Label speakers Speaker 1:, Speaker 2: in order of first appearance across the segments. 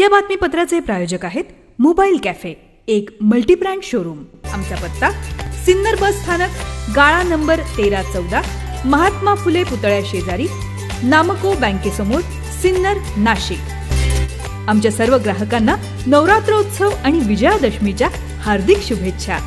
Speaker 1: या बातमीपत्राचे प्रायोजक आहेत मोबाईल कॅफे एक मल्टीब्रँड शोरूम. आमचा पत्ता सिन्नर बस स्थानक गाळा नंबर तेरा चौदा महात्मा फुले पुतळ्या शेजारी नामको बँकेसमोर सिन्नर नाशिक. आमच्या सर्व ग्राहकांना नवरात्रोत्सव आणि विजयादशमीच्या हार्दिक शुभेच्छा.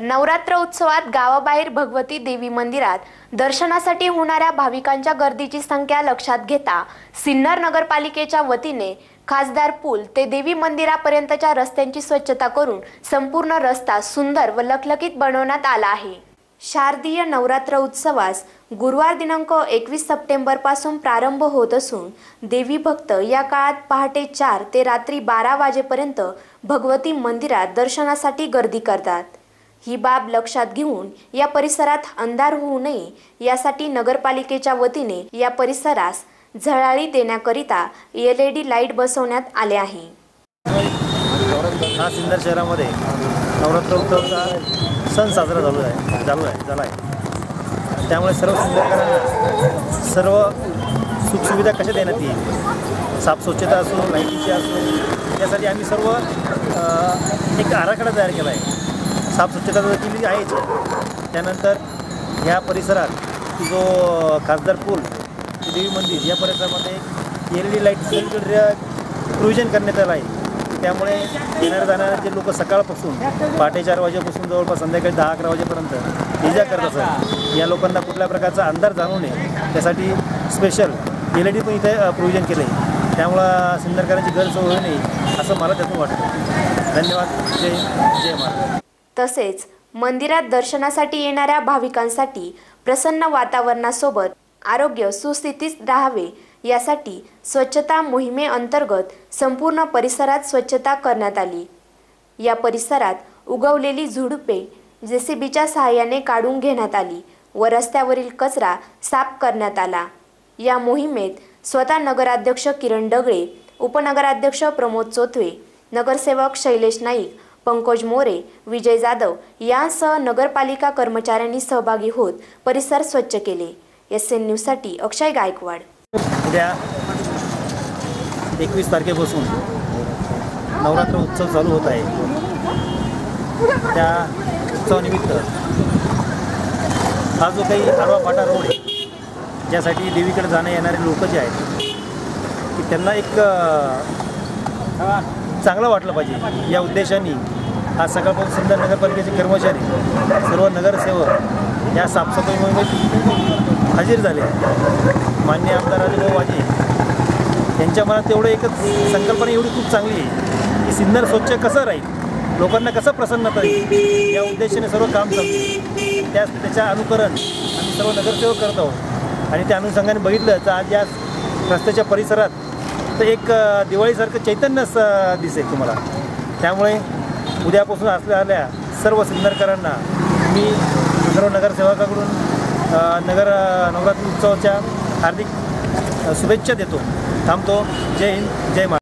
Speaker 2: नवरात्र उत्सवात गावाबाहेर भगवती देवी मंदिरात दर्शनासाठी होणाऱ्या भाविकांच्या गर्दीची संख्या लक्षात घेता सिन्नर नगरपालिकेच्या वतीने खासदार पूल ते देवी मंदिरापर्यंतच्या रस्त्यांची स्वच्छता करून संपूर्ण रस्ता सुंदर व लखलखीत बनवण्यात आला आहे. शारदीय नवरात्र उत्सवास गुरुवार दिनांक एकवीस सप्टेंबरपासून प्रारंभ होत असून देवी भक्त या काळात पहाटे चार ते रात्री बारा वाजेपर्यंत भगवती मंदिरात दर्शनासाठी गर्दी करतात. ही बाब लक्षात घेऊन या परिसरात अंधार होऊ नये यासाठी नगरपालिकेच्या वतीने या परिसरास झळाळी देण्याकरिता एल ई डी लाइट बसवण्यात आले आहे.
Speaker 3: हा सिन्नर शहरामध्ये नवरात्र उत्सवचा सण साजरा चालू आहे चालू आहे झाला आहे. त्यामुळे सर्व सिन्नरकरांना सर्व सुखसुविधा कशा देण्यात येईल? साफस्वच्छता असो लाईटीची असो यासाठी आम्ही सर्व एक आराखडा तयार केला आहे. साफस्वच्छता तर आहेच. त्यानंतर ह्या परिसरात जो खासदार पूल देवी मंदिर या परिसरामध्ये एल ई डी लाईटचं प्रोविजन करण्यात आलं आहे. त्यामुळे येणाऱ्या जाणाऱ्या जे लोक सकाळपासून पहाटे चार वाजेपासून जवळपास संध्याकाळी दहा अकरा वाजेपर्यंत ये जा करत असतात या लोकांना कुठल्या प्रकारचा अंधार जाणू नये त्यासाठी स्पेशल एल ई डी पण इथे प्रोविजन केलं आहे त्यामुळं सिन्नरकरांची गरज होऊ नये असं मला त्यातून वाटतं. धन्यवाद. जय जय महाराज
Speaker 2: तसेच मंदिरात दर्शनासाठी येणाऱ्या भाविकांसाठी प्रसन्न वातावरणासोबत आरोग्य सुस्थितीत राहावे यासाठी स्वच्छता मोहिमेअंतर्गत संपूर्ण परिसरात स्वच्छता करण्यात आली. या परिसरात उगवलेली झुडुपे जेसीबीच्या सहाय्याने काढून घेण्यात आली व रस्त्यावरील कचरा साफ करण्यात आला. या मोहिमेत स्वतः नगराध्यक्ष किरण डगळे उपनगराध्यक्ष प्रमोद चोथवे नगरसेवक शैलेश नाईक पंकज मोरे विजय जाधव यांसह नगरपालिका कर्मचाऱ्यांनी सहभागी होत परिसर स्वच्छ केले. एस एन न्यूजसाठी अक्षय गायकवाड.
Speaker 3: उद्या एकवीस तारखेपासून नवरात्र उत्सव चालू होत आहे. त्या उत्सवानिमित्त हा जो काही आडवा फाटा रोड आहे ज्यासाठी देवीकडे जाणं येणारे लोक जे आहेत की त्यांना एक चांगलं वाटलं पाहिजे. या उद्देशाने आज सकाळपासून सुंदर नगरपालिकेचे कर्मचारी सर्व नगरसेवक या साफसफाई मोहिमेत हजर झाले. मान्य आमदार अलिभाऊ वाजे यांच्या मनात तेवढं एकच संकल्पना एवढी खूप चांगली आहे की सिन्नर स्वच्छ कसं राहील लोकांना कसं प्रसन्नता येईल या उद्देशाने सर्व काम चालते त्यास त्याच्या अनुकरण आम्ही सर्व नगरसेवक करत आहोत. आणि त्या अनुषंगाने बघितलं तर आज या रस्त्याच्या परिसरात तर एक दिवाळीसारखं चैतन्य दिसेल तुम्हाला. त्यामुळे उद्यापासून असल्या आल्या सर्व सिन्नरकरांना मी सर्व नगरसेवकाकडून नगर नवरात्री उत्सवाच्या हार्दिक शुभेच्छा देतो. थांबतो. जय हिंद जय महाराज